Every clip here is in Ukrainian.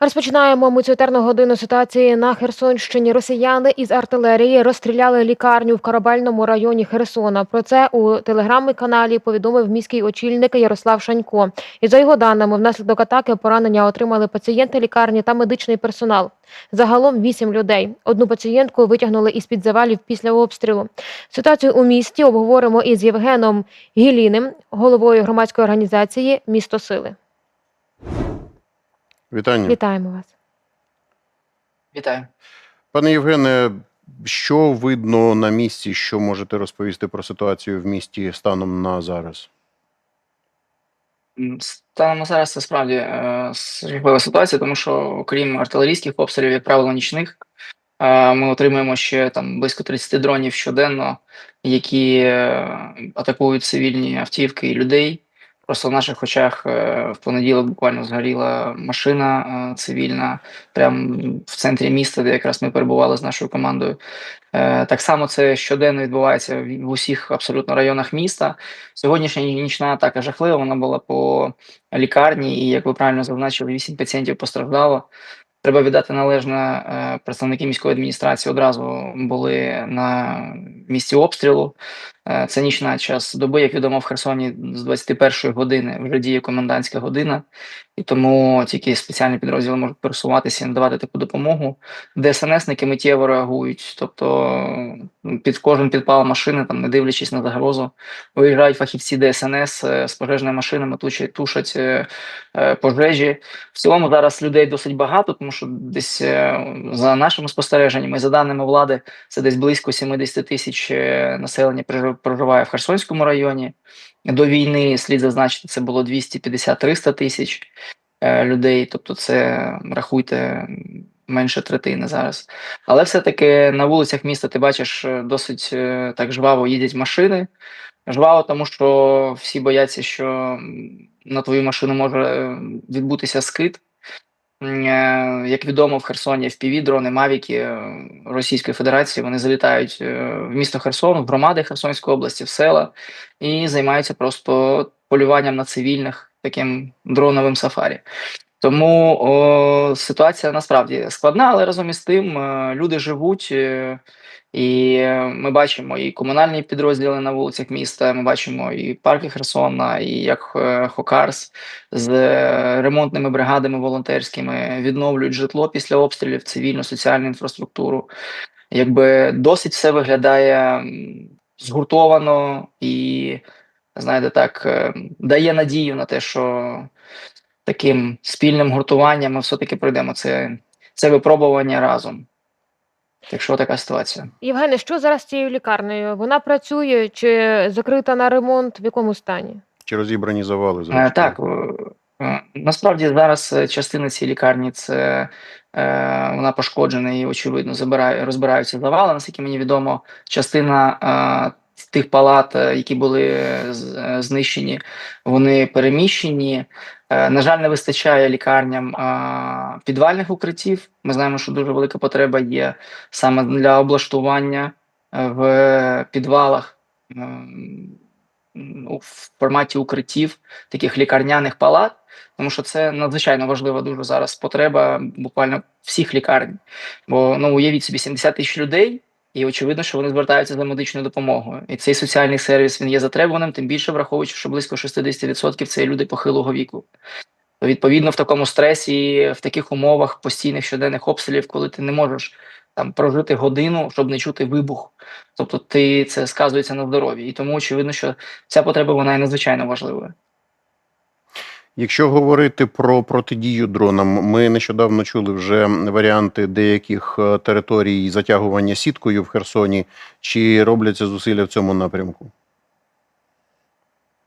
Розпочинаємо ми цю етерну годину ситуації на Херсонщині. Росіяни із артилерії розстріляли лікарню в корабельному районі Херсона. Про це у телеграм-каналі повідомив міський очільник Ярослав Шанько. І за його даними, внаслідок атаки поранення отримали пацієнти лікарні та медичний персонал. Загалом вісім людей. Одну пацієнтку витягнули із під завалів після обстрілу. Ситуацію у місті обговоримо із Євгеном Гіліним, головою громадської організації Місто Сили. Вітання. Вітаємо вас. Вітаю. Пане Євгене, що видно на місці, що можете розповісти про ситуацію в місті станом на зараз? Станом на зараз це справді е, жахлива ситуація, тому що окрім артилерійських обстрілів, як правило, нічних, е, ми отримуємо ще там близько 30 дронів щоденно, які е, атакують цивільні автівки і людей. Просто в наших очах е, в понеділок буквально згоріла машина е, цивільна прямо в центрі міста, де якраз ми перебували з нашою командою. Е, Так само це щоденно відбувається в усіх абсолютно районах міста. Сьогоднішня нічна атака жахлива. Вона була по лікарні, і як ви правильно зазначили, вісім пацієнтів постраждало. Треба віддати належне представники міської адміністрації одразу були на місці обстрілу. Е, Це нічна час доби, як відомо в Херсоні з 21 години вже діє комендантська година, і тому тільки спеціальні підрозділи можуть пересуватися і надавати таку допомогу. ДСНСники миттєво реагують, тобто під кожен підпал машини, там не дивлячись на загрозу, виїжджають фахівці ДСНС е, з пожежними машинами, тушать, тушать е, пожежі. В цілому зараз людей досить багато, тому що десь за нашими спостереженнями, за даними влади, це десь близько 70 тисяч населення прожи- проживає в Херсонському районі. До війни слід зазначити, це було 250-300 тисяч е, людей. Тобто, це рахуйте менше третини зараз. Але все-таки на вулицях міста ти бачиш е, досить е, так жваво їдять машини. Жваво, тому що всі бояться, що на твою машину може відбутися скид. Е, Як відомо, в Херсоні FPV дрони Мавіки е, Російської Федерації вони залітають е, в місто Херсон, в громади Херсонської області, в села і займаються просто полюванням на цивільних таким дроновим сафарі. Тому о, ситуація насправді складна, але разом із тим е, люди живуть. е, І ми бачимо і комунальні підрозділи на вулицях міста. Ми бачимо і парки Херсона, і як е, Хокарс з ремонтними бригадами волонтерськими відновлюють житло після обстрілів, цивільну соціальну інфраструктуру. Якби досить все виглядає згуртовано і, знаєте, так, дає надію на те, що таким спільним гуртуванням ми все-таки пройдемо це, це випробування разом. Так що така ситуація. Євгене, що зараз з цією лікарнею? Вона працює чи закрита на ремонт? В якому стані? Чи розібрані завали Е. Так, е, е, насправді зараз частина цієї лікарні це е, вона пошкоджена і, очевидно, забирає, розбираються завали. Наскільки мені відомо, частина е, тих палат, е, які були е, знищені, вони переміщені. Е, На жаль, не вистачає лікарням е, підвальних укриттів. Ми знаємо, що дуже велика потреба є саме для облаштування е, в підвалах. у форматі укриттів, таких лікарняних палат, тому що це надзвичайно важлива дуже зараз потреба буквально всіх лікарень. Бо ну уявіть собі 70 тисяч людей, і очевидно, що вони звертаються за медичною допомогою. І цей соціальний сервіс він є затребуваним, тим більше враховуючи, що близько 60% це люди похилого віку. Відповідно, в такому стресі, в таких умовах постійних щоденних обстрілів, коли ти не можеш там прожити годину, щоб не чути вибух. Тобто ти це сказується на здоров'ї. І тому очевидно, що ця потреба вона є надзвичайно важливою. Якщо говорити про протидію дронам, ми нещодавно чули вже варіанти деяких е, територій затягування сіткою в Херсоні. Чи робляться зусилля в цьому напрямку?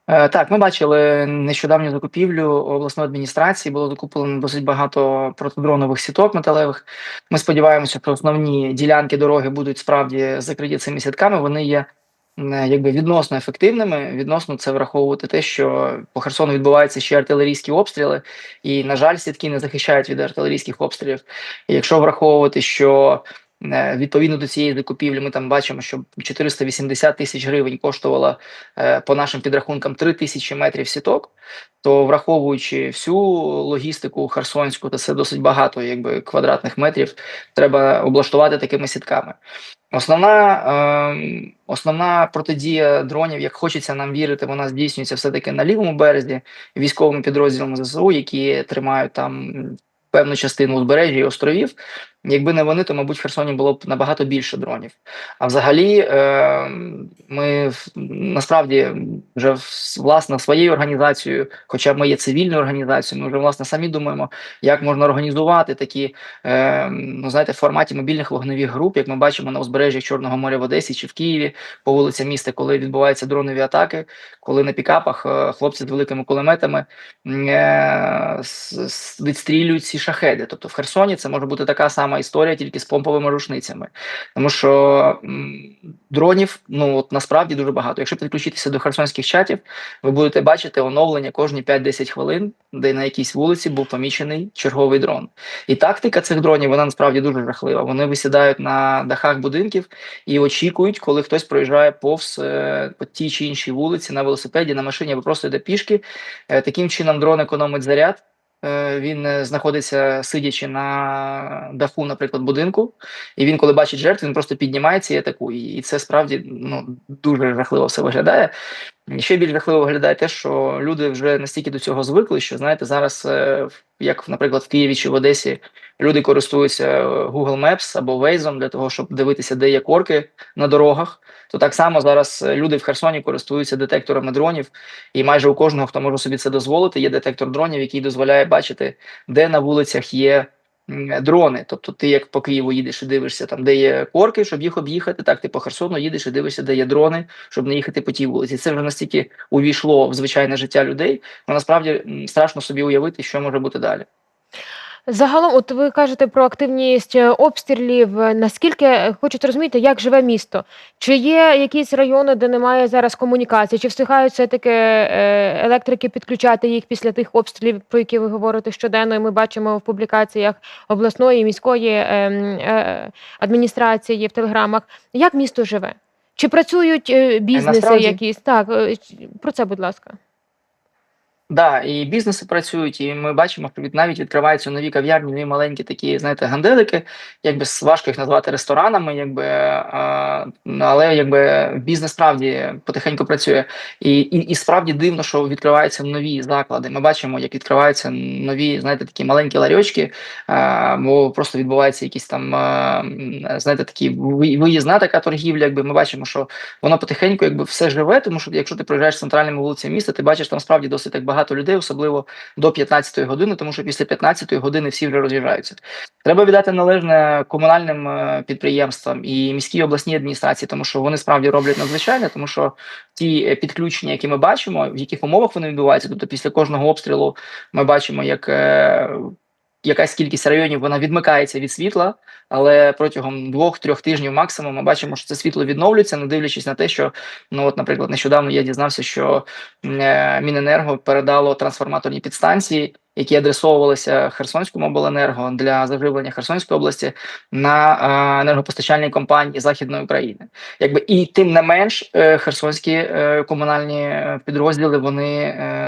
Е, Так, ми бачили нещодавню закупівлю обласної адміністрації. Було закуплено досить багато протидронових сіток металевих. Ми сподіваємося, що основні ділянки дороги будуть справді закриті цими сітками. Вони є якби відносно ефективними. Відносно це враховувати те, що по Херсону відбуваються ще артилерійські обстріли, і на жаль, сітки не захищають від артилерійських обстрілів. І якщо враховувати, що Е, Відповідно до цієї закупівлі, ми там бачимо, що 480 тисяч гривень коштувала е, по нашим підрахункам 3 тисячі метрів сіток. То враховуючи всю логістику херсонську, то це досить багато, якби квадратних метрів треба облаштувати такими сітками. Основна, е, основна протидія дронів, як хочеться нам вірити, вона здійснюється все-таки на лівому березі військовими підрозділами ЗСУ, які тримають там певну частину узбережжя і островів. Якби не вони, то мабуть в Херсоні було б набагато більше дронів. А взагалі, е, ми насправді вже власне своєю організацією, хоча ми є цивільною організацією, ми вже власне самі думаємо, як можна організувати такі, е, ну знаєте, в форматі мобільних вогневих груп, як ми бачимо на узбережжях Чорного моря в Одесі чи в Києві по вулицям міста, коли відбуваються дронові атаки, коли на пікапах е, хлопці з великими кулеметами е, відстрілюють ці шахеди. Тобто в Херсоні це може бути така сама історія, тільки з помповими рушницями. Тому що дронів ну от насправді дуже багато. Якщо підключитися до херсонських чатів, ви будете бачити оновлення кожні 5-10 хвилин, де на якійсь вулиці був помічений черговий дрон. І тактика цих дронів вона насправді дуже жахлива. Вони висідають на дахах будинків і очікують, коли хтось проїжджає повз е, по тій чи іншій вулиці на велосипеді, на машині або просто йде пішки. Е, таким чином дрон економить заряд. Е, Він е, знаходиться сидячи на даху, наприклад, будинку, і він, коли бачить жертву, він просто піднімається і атакує. І це справді ну дуже жахливо все виглядає. Ще більш жахливо виглядає те, що люди вже настільки до цього звикли, що знаєте, зараз, е, як, наприклад, в Києві чи в Одесі, люди користуються е, Google Maps або Waze для того, щоб дивитися, де є корки на дорогах. То так само зараз е, люди в Херсоні користуються детекторами дронів, і майже у кожного, хто може собі це дозволити, є детектор дронів, який дозволяє бачити, де на вулицях є дрони. Тобто, ти як по Києву їдеш і дивишся там, де є корки, щоб їх об'їхати. Так, ти по Херсону їдеш і дивишся, де є дрони, щоб не їхати по тій вулиці. Це вже настільки увійшло в звичайне життя людей, що насправді страшно собі уявити, що може бути далі. Загалом, от ви кажете про активність е, обстрілів. Наскільки е, хочу зрозуміти, як живе місто? Чи є якісь райони, де немає зараз комунікації? Чи встигають все-таки е, електрики підключати їх після тих обстрілів, про які ви говорите щоденно? І ми бачимо в публікаціях обласної і міської е, м, е, адміністрації в телеграмах. Як місто живе? Чи працюють бізнеси насправді- якісь? Так, про це, будь ласка. Да, і бізнеси працюють, і ми бачимо, що навіть відкриваються нові кав'ярні, нові маленькі такі, знаєте, ганделики. Якби важко їх назвати ресторанами, якби але якби бізнес справді потихеньку працює. І, і, і справді дивно, що відкриваються нові заклади. Ми бачимо, як відкриваються нові, знаєте, такі маленькі ларьочки, а, бо просто відбувається якісь там, знаєте, такі виїзна така торгівля. Якби ми бачимо, що воно потихеньку якби все живе, тому що якщо ти проїжджаєш центральними вулицями міста, ти бачиш там справді досить так багато людей, особливо до 15-ї години, тому що після 15-ї години всі вже роз'їжджаються. Треба віддати належне комунальним е, підприємствам і міській обласній адміністрації, тому що вони справді роблять надзвичайне, тому що ті е, підключення, які ми бачимо, в яких умовах вони відбуваються, тобто після кожного обстрілу ми бачимо, як е, якась кількість районів вона відмикається від світла, але протягом двох-трьох тижнів максимум ми бачимо, що це світло відновлюється, не дивлячись на те, що ну от, наприклад, нещодавно я дізнався, що е, Міненерго передало трансформаторні підстанції, які адресовувалися Херсонському обленерго для заживлення Херсонської області на е, енергопостачальній компанії Західної України. Якби і тим не менш, е, херсонські е, комунальні е, підрозділи вони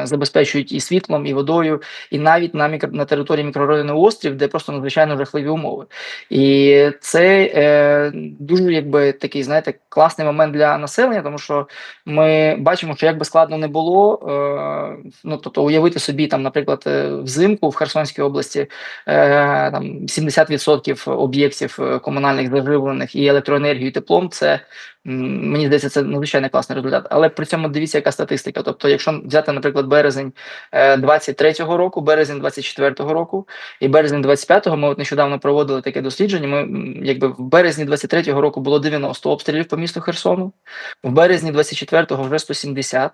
забезпечують і світлом, і водою, і навіть на мікро на території мікрорайону Острів, де просто надзвичайно жахливі умови. І це дуже якби такий, знаєте, класний момент для населення, тому що ми бачимо, що як би складно не було, ну тобто уявити собі там, наприклад, взимку в Херсонській області е, там 70% об'єктів е, комунальних заживлених і електроенергією, і теплом. Це мені здається, це надзвичайно класний результат. Але при цьому дивіться, яка статистика. Тобто, якщо взяти, наприклад, березень е, 23-го року, березень 24-го року і березень 25-го, ми от нещодавно проводили таке дослідження. Ми якби в березні 23-го року було 90 обстрілів по місту Херсону, в березні 24-го вже 170,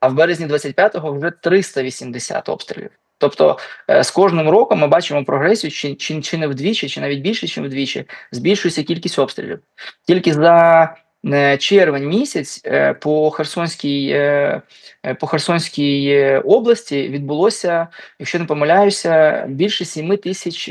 а в березні 25-го вже 380 обстрілів. Тобто е, з кожним роком ми бачимо прогресію, чи, чи, чи не вдвічі, чи навіть більше, ніж вдвічі, збільшується кількість обстрілів. Тільки за е, червень місяць е, по Херсонській, по Херсонській області відбулося, якщо не помиляюся, більше 7 тисяч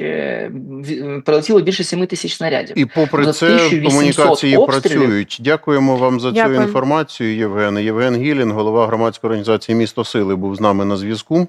прилетіло більше 7 тисяч снарядів. І попри За це комунікації обстрілів. працюють. Дякуємо вам за цю інформацію, Євген. Євген Гілін, голова громадської організації Місто Сили, був з нами на зв'язку.